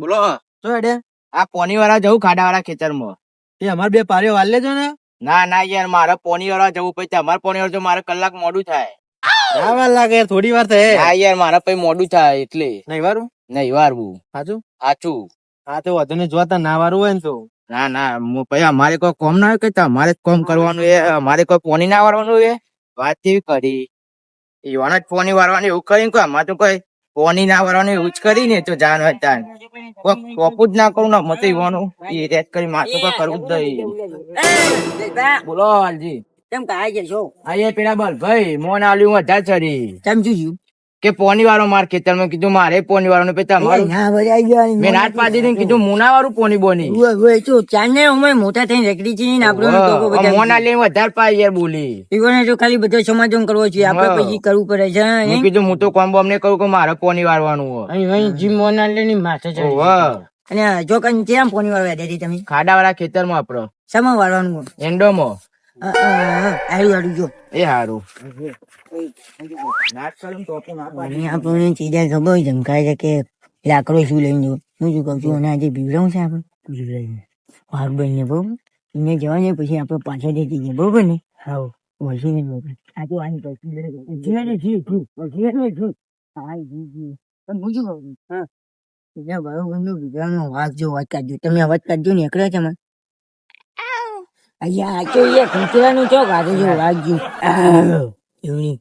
બોલો. શું હેડે. આ પોની વાળા જવું ખાડા વાળા ખેતરમાં. એ અમાર બે પારીઓ વાલ લેજો ને. ના ના યાર મારે પોની વાળા જવું પછી તમારે પોની વાળા મારે કલાક મોડું થાય. ના વાર લાગે થોડી વાર થાય. હા યાર મારે પછી મોડું થાય એટલે. નહીં વારું? નહીં વારવું. સાચું? સાચું. હા તો વધુ ને જોતા ના વારું હોય ને તો. ના ના પછી અમારે કોઈ કોમ ના હોય કે તમારે જ કોમ કરવાનું એ અમારે કોઈ પોની ના વારવાનું એ? વાત એવી કરી. એવાને જ પોની વારવાની એવું કરીને કોઈ અમારે તો કોઈ પોની ના વરાને જ કરીને તો જાન હોય તાન. કોઈ જ ના કરું ને મતે એવાનું એ રેત કરી માથું પર કરવું જ નહીં. બોલો હાલજી કેમ કાય છે છો અહીંયા પેલા બોલ ભાઈ મોન આલ્યું વધારે ચડી. કેમ જોયું કે પોની વાળો માર ખેતરમાં કીધું મારે પોની વાળો પછી તમારું મેં નાટ પાડી દીધી કીધું મુના વાળું પોની બોની. ચાંદને અમે મોટા થઈને રેકડી છે ટોકો મોન આલ્યું વધારે પાય યાર બોલી. ઈવોને તો ખાલી બધો સમાધાન કરવો છે આપડે પછી કરવું પડે છે મેં કીધું હું તો કોમ્બો અમને કહું કે મારે પોની વાળવાનું હોય. અહીં જીમ મોના લેની માથે ચડી અને જો કઈ કેમ પોની વાળવા દેતી તમે? ખાડા વાળા ખેતરમાં આપડો. સમા વાળવાનું એન્ડોમાં. હારું. ધમકાય છે કે લાકડો શું લઈને આજે બીવડાવું છે આપણે બીવડાવીને વાઘ બનીને બરોબર એને પછી આપણે પાછળ જઈએ બરોબર ને હા. વળશે ને બરોબર આ તો હા જી કહું હા બીજા બરોબરનું બીજાનો વાઘ જો વાત કાઢજો. તમે અવાજ કાઢજો ને એકલા છે અહીંયા આચો એ કૂતરાનું ચોક આજે જો વાઘ જો એવું નહીં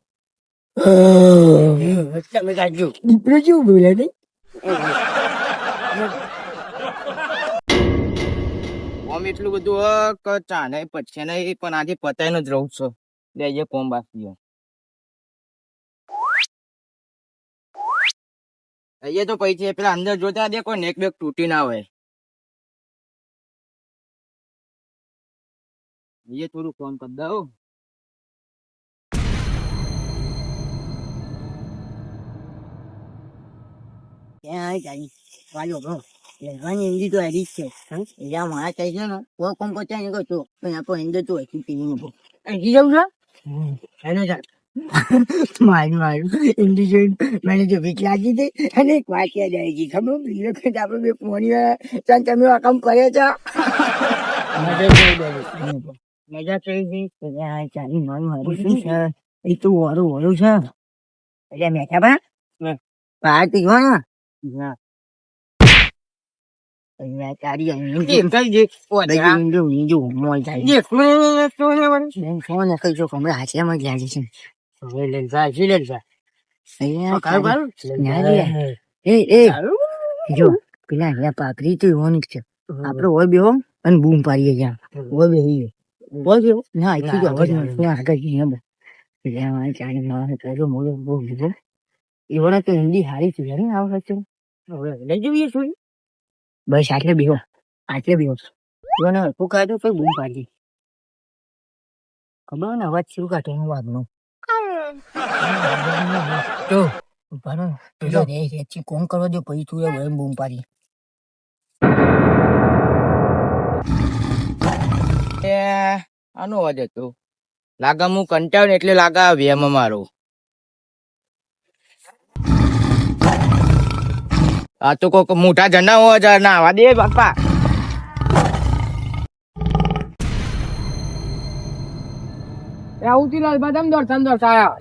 તમે કાઢજો દીપડો જેવું બોલે કોમ એટલું બધું હોય નહીં પછી નહીં, પણ આજે પતાઈને જ રહું બે કોમ બાકી ગયો અહીંયા તો પૈસે પેલા અંદર જોતા દે કોઈ નેક બેક તૂટી ના હોય. એ થોડું કોમ કરી દઉં ત્યાં આવી જાવી વાલો બરો લેવાની હિન્દી તો આવી જ છે હા એટલે મારા કઈ છે ને કોઈ કોમ પચાય ને કહો પણ આપણો હિન્દી તો હજી પીવી નો હજી જવું છે એનો ચાલ મારું મારું હિન્દી જોઈને મને તો બીક લાગી હતી અને એક વાત યાદ આવી ગઈ ખબર બીજો કંઈ આપણે બે પોણી વાળા ચાલ તમે આ કામ કરે છો મજા કરી ગઈ હા ચાલી મારું શું છે? એ તો વારું વારું છે. એટલે મેઠા બા બહાર તો જો. ને છે. છે છે. છે આપડે હોય બેહો અને બૂમ પાડીએ ત્યાં. હોય બેહીએ ના તો તો છું બસ આટલે બેહો આટલે બેહો એવાને હરખું કાઢો પછી બૂમ પાડી ખબર ને અવાજ શું કાઢે એનો વાઘનો જો ઊભા રહો. પેલો રે રેચી કોમ કરવા દો પછી તું એ વળી બૂમ પાડી એ આનો અવાજ હતો. લાગે હું કંટાળ ને એટલે લાગા વેમ મારો આ તો કોક મોટા જના હોય ના આવા દે બાપા.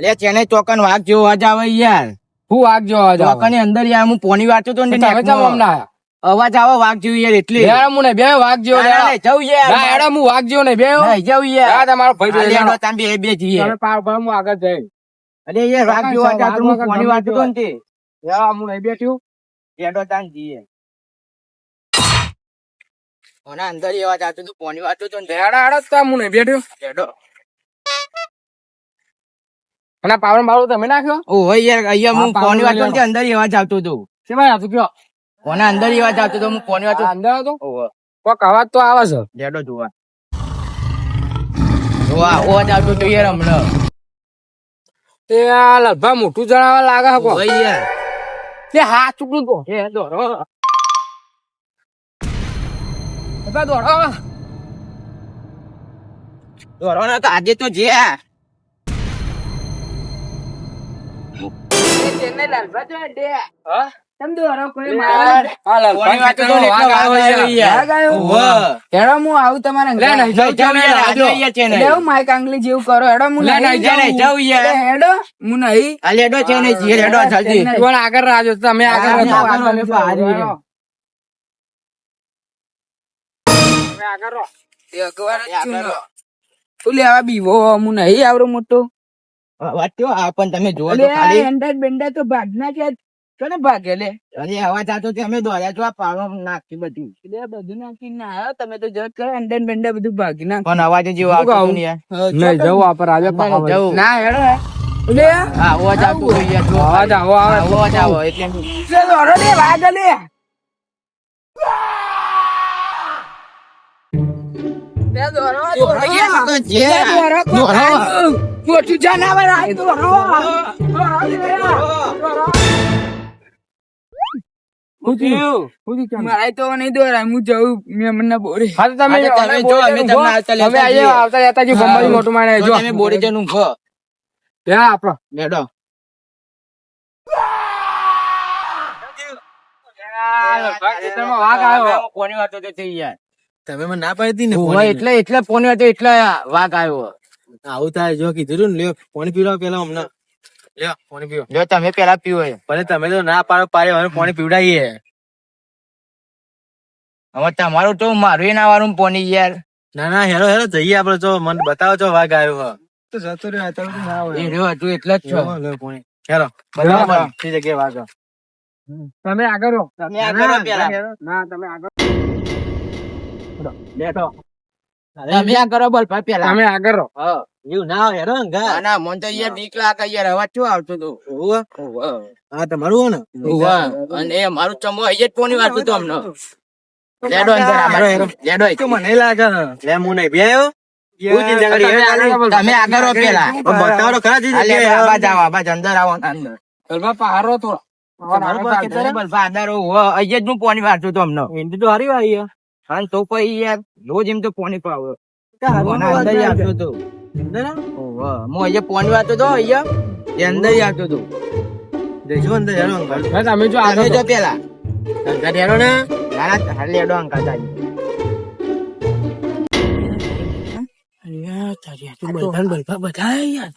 લે ચેને ચોકન વાઘ જેવો અવાજ આવે યાર. હું વાગ જો ચોકનની અંદર યાર હું પોની વાંચતો તો ને નેકમાં. અવાજ આવો વાઘ જેવું યાર એટલે. ને બે વાઘ જેવો જવું યાર ના હું વાઘ જેવો ને બે જવું યાર. તમારો ભાઈ લેડો. તાન બે પાવ હું આગળ જઈ. અરે યાર વાઘ જેવો અવાજ તું હું વાઘ પોની વાંચતો તો ને તે. હું નહીં બેઠ્યું લેડો તાન જઈએ ઓના અંદર એ અવાજ આવતો તું પોની વાંચતો તો ને એડા એડા તા હું નહીં બેઠ્યું લેડો. અને પાવર મારું તમે નાખ્યો? ઓ હોય યાર અહીંયા હું કોની વાત વાંચતો અંદર એ અવાજ આવતું તું. છે ભાઈ આ કયો? ઓના અંદર એ અવાજ આવતો તો હું કોની વાત અંદર હતો કોક અવાજ તો આવે છે. લેડો જોવા. જોવા અવાજ આવતો તો યાર હમણાં. તે આ લભા મોટું જણાવા લાગે હકો. યાર. તે હા ચૂકડું તો. હે દોરો બધા દોરો દોરો ને તો આજે તો જે હા? તમ દોરો કોઈ યાર, મારા કોની વાતો તો ખેતરમાં એટલો વાઘ વાઘ આવ્યો આવ્યો છે. યાર. વાઘ આવ્યો? ઓહો. હેડો હું આવું તમારા લે નહીં જાઉં, જાઉં, જાઉં, યાર, જાઉં. છે ને. લેવું માઈક આંગળી જેવું કરો હેડો હું લે, નહીં નહીં જાઉં, જાઉં. જાઉં યાર. હેડો હું નહીં આ લેડો છે ને જીએ લેડો જલ્દી નહીં. આગળ રાજો તમે આગળ આગળ અમે. એ. તું લેવા બીવો હું નહીં મોટો આ પણ તમે ખાલી તો ભાગના છે કોને ભાગે લે. અરે આવા આવતો તે અમે દોડ્યા છો આ પાડો નાખી બધું. એટલે બધું નાખીને આવ્યો તમે તો જત કરો અંડન બંડા બધું ભાગી ના પણ અવાજ જેવો આવતો નહીં. યાર નહીં જવું આ પર આજે પાછા ના હેડો હે. લે. હા, અવાજ આવતો હોય અવાજ આવો આવે. અવાજ આવો એટલે લે દોરો લે. વાગ લે દોરો દોરો દોરો દોરો. જનાવર આય દોરો દોરો મારે તો નહીં દોરાય હું જઉં મેં મને હા તો તમે જો, અમે તમને આવતા લેતા તમે આવતા લેતા જઈએ, બંબાજી મોટું માણે જો તમે બોરી જઈને ઊંઘો. ત્યાં આપણો. લેડો. વાઘ આવ્યો. તો થઈ યાર. તમે મને ના પાડી ને એટલે એટલે ફોન એટલે વાઘ આવ્યો. આવું થાય જો કીધું ને લ્યો ફોન પીવડાવો પેલા હમણાં. લ્યો પાણી પીવો જો તમે પેલા પીવો ભલે તમે તો ના પાડો પાડે હવે પાણી પીવડાવીએ હવે તમારું તો મારું ના વાળું પોની યાર. ના ના હેરો હેરો જઈએ આપડે જો મને બતાવો છો વાઘ આવ્યો તો જતો રહ્યો તો ના એ રહ્યો હતું એટલે જ છો. હ પાણી. હેરો બરાબર. તે જગ્યાએ વાઘ. તમે આગળ રહો. તમે આગળ રહો પેલા. ના તમે આગળ બેઠો. તમે આગળ બોલ ભાઈ પેલા. તમે આગળ રહો. હા. એવું ના હોય હેરો ગા. ના, ના તો યાર બીક લાગે યાર અવાજ શું આવતો હતો ઓવે. ઓવે. હા તમારું ને? ઓવે. અને એ મારું ચમો અહીંયા તો અમને લેડો અંદર. લેડો. તો મને લાગે. લે હું નહીં બે આવ્યો તમે આગળ- રહો પેલા. બતાવો ખરા આવો, અંદર આવો અંદર. પહારો પોની વાંચું તો અમને હિન્દી તો હારી વાળી હે. તો પછી યાર રોજ એમ તો પોની પાવ. હારું અંદર આવતો હતો અંદર આવો. ઓવે. હું અહીંયા પોની વાંચતો હતો અહીંયા એ અંદર આવતો હતો જઈશું અંદર હેરો અંકલ. હા, તમે જો તમે જો પેલા. અંકલ હેડો ને? લાલા હાલ હેડો અંકલ તારી.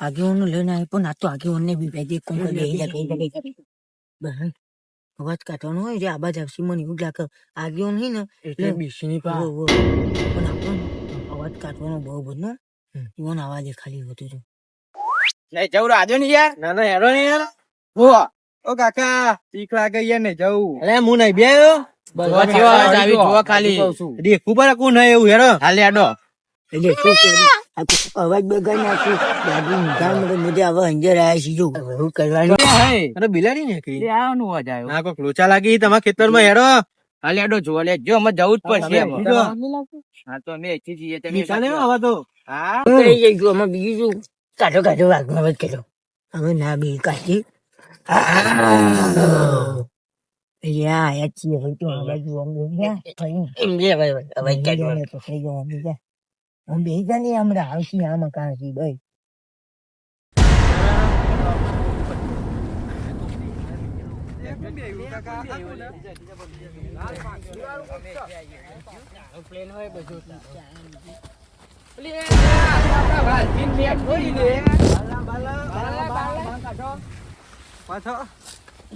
આગેવાનો લઈને આવ્યો પણ આ તો આગેવાનને બી ભાઈ એક કોણ લઈ જા કઈ કઈ કઈ બહેન અવાજ કાઢવાનો હોય જે આબાજ આવશે મને એવું લાગે. ને? એટલે. વો, વો. પણ આપણને અવાજ કાઢવાનો બહુ બધો. ઈવન અવાજ ખાલી હોતું હતું નહીં જવું રાજો ને યાર ના ના હેરો ને યાર હો ઓ કાકા બીક લાગે યાર ને જવું અરે હું નહીં બે આવ્યો જોવા કેવો અવાજ આવી, જોવા ખાલી. દેખું પર કોણ નહીં એવું હેરો હા લેડો એટલે શું કરું આ તો અવાજ બગાડી નાખ્યું દાદુ ઊંઘા મને મુજે હવે અંજર આવ્યા છે જો કરવાનું અરે બિલાડી ને કઈ આનું અવાજ આવ્યો લોચા લાગી તમારા ખેતરમાં હેરો હા જો લે જો અમે જવું જ પડશે અમે. હા તો અમે એથી જઈએ તમે ચાલે હવે તો? હા. થઈ જઈ ગયું અમે બીજું શું કાઢો કાઢો વાઘનો અવાજ કર્યો. હવે ના બી કાઢી યા છીએ હવે એમ બે અવાજ કાઢવાનો. તો થઈ ગયો અમે જા. અમે બે જા હમણાં આવશી આમાં કાં છે ભાઈ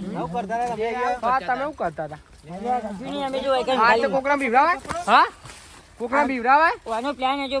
હા, તમે શું કરતા હતા? અમે જો આ તો કોકરા બીવડાવાય? હા? કોકરા બીવડાવાય? વાનો પ્લાન હતો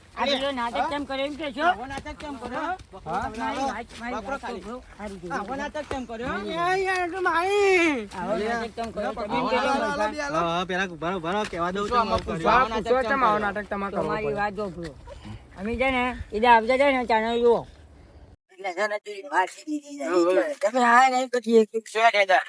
આ પેલો નાટક કેમ કરે એમ કે છો? આવો નાટક કેમ કર્યો? મારી વાત મારી વાત ખાલી. તો આવો નાટક કેમ કર્યો? આવો નાટક કેમ કરો તમે એમ કહેજો મને. હા, હા, પેલા ભરો ભરો કેવા દઉં છું પૂછો. પૂછો કેમ આવો નાટક તમારે કરવો તમારી વાત જો પૂરો. અમે છે ને ઈદા આવજો છે ને ચાનો જુઓ. તમે હા નહીં પછી એક શું યાર, યાર, યાર.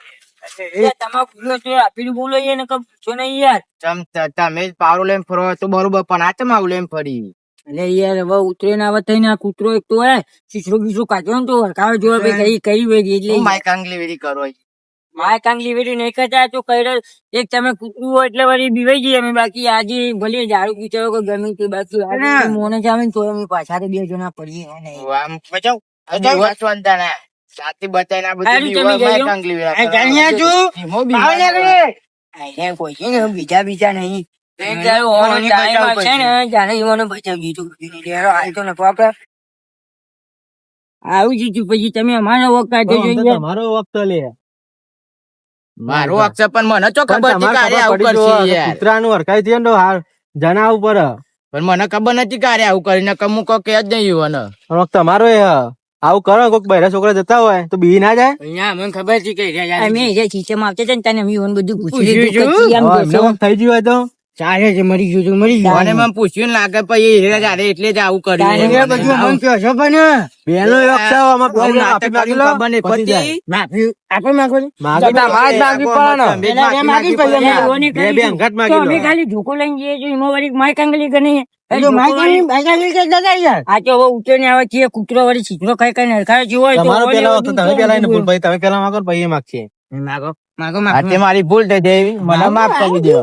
જ પાવડો લઈને ફરો તો બરોબર પણ આ તમારું લઈને ફરી? અલે યાર, હવે ઉતરે ના આવે થઈને આ કૂતરો એક તો હે, શીશરો બીશરો ને તો હરકાવે જોવે ભાઈ કઈ કઈ વેરી એટલે માય કાંગલી વેરી કરો માય કાંગલી વેરી નહીં કરતા તો કઈ એક તમે કૂતરું હોય એટલે વળી બીવાઈ જઈએ અમે બાકી આજે ભલે ઝાડુ પૂછાયો કે ગમે તે બાકી આજે મોને જામે ને તો અમે પાછા તો બે જણા પડીએ આમ બચાવ ના સાથી બચાઈને આ બધું હારું, બી તમે હોય, માઈક જજો. આંગલી વેરા આ કરો. જાણ્યા છો? ધીમો બી આવો ને કોઈ છે ને બીજા બીજા નહીં. આવું જીતું પછી તમે અમારા વખત તો આમ તો જોઈએ તમારો વખત લે. મારો અક્ષર પણ મને ખબર હતી તમારે કે આવું પડી કરશે જો, યાર કૂતરાનું હરખાઈ થયું ને હાર જણાવવું પડે પણ મને ખબર નથી કારે આવું કરીને કમુક કે જ નહીં મને વખત તમારો એ હ. આવું કરો કોઈક બહેરા છોકરા જતા હોય તો બી ના જાય. મને ખબર છે કે અમે જે ખીચામાં આવતા હતા ને તને અમે બધું પૂછી લીધું? કે થઈ ગયું હોય તો. ચાલે છે મરી ગયું મરી ગયું. મને મને પૂછ્યું લાગે પછી એ જારે એટલે જ આવું કર્યું. બધું અમને કહો છો પણ બેનો વખત આવો, આમાં નાટક કર્યું ખબર નહીં માફી આપો માગો? માગે ને. માગી બે બે તો અમે ખાલી ઝોકો લઈને જઈએ છીએ. એમાં વળી માય કાંગલી ગણી આ તો હવે ઉતરે ને આવે છે કૂતરો વળી છીછરો ખાઈ ખાઈને હરખાય જેવો તમારો પેલા વખત તમે પેલા એને ભૂલ ભાઈ તમે પેલા માગો પછી એ માગશે. માગો માગો માગો. મારી ભૂલ થઈ જાય મને માફ કરી દો.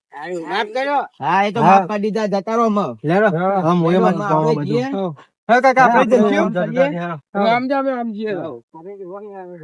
માફ કરો હા એ તો માફ કરી દીધા જતા રહો અમે લેરો. હા, હું એ બોલો, બધું. હા. કાકા આપણે હા. આમ જામે આમ જઈએ આપણે જોવાની આવે.